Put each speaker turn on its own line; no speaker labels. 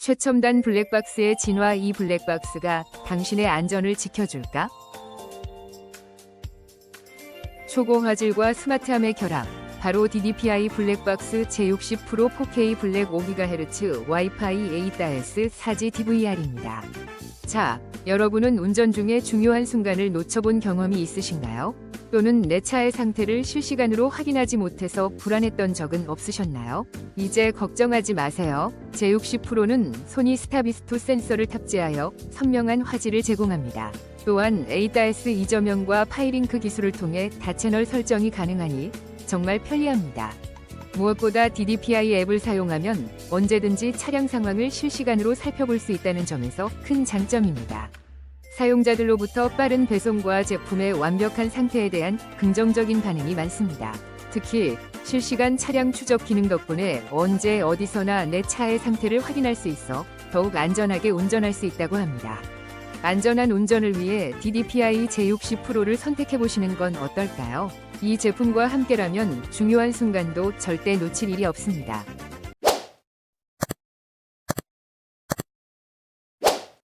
최첨단 블랙박스의 진화 이 블랙박스가 당신의 안전을 지켜줄까? 초고 화질과 스마트함의 결합. 바로 DDPI 블랙박스 제60 4K 블랙 5GHz 와이파이 8S 4G DVR입니다. 자, 여러분은 운전 중에 중요한 순간을 놓쳐본 경험이 있으신가요? 또는 내 차의 상태를 실시간으로 확인하지 못해서 불안했던 적은 없으셨나요? 이제 걱정하지 마세요. 제60%는 소니 스타비스토 센서를 탑재하여 선명한 화질을 제공합니다. 또한 ADAS 이저명과 파이링크 기술을 통해 다채널 설정이 가능하니 정말 편리합니다. 무엇보다 DDPI 앱을 사용하면 언제든지 차량 상황을 실시간으로 살펴볼 수 있다는 점에서 큰 장점입니다. 사용자들로부터 빠른 배송과 제품의 완벽한 상태에 대한 긍정적인 반응이 많습니다. 특히 실시간 차량 추적 기능 덕분에 언제 어디서나 내 차의 상태를 확인할 수 있어 더욱 안전하게 운전할 수 있다고 합니다. 안전한 운전을 위해 DDPI 제60%를 선택해 보시는 건 어떨까요? 이 제품과 함께라면 중요한 순간도 절대 놓칠 일이 없습니다.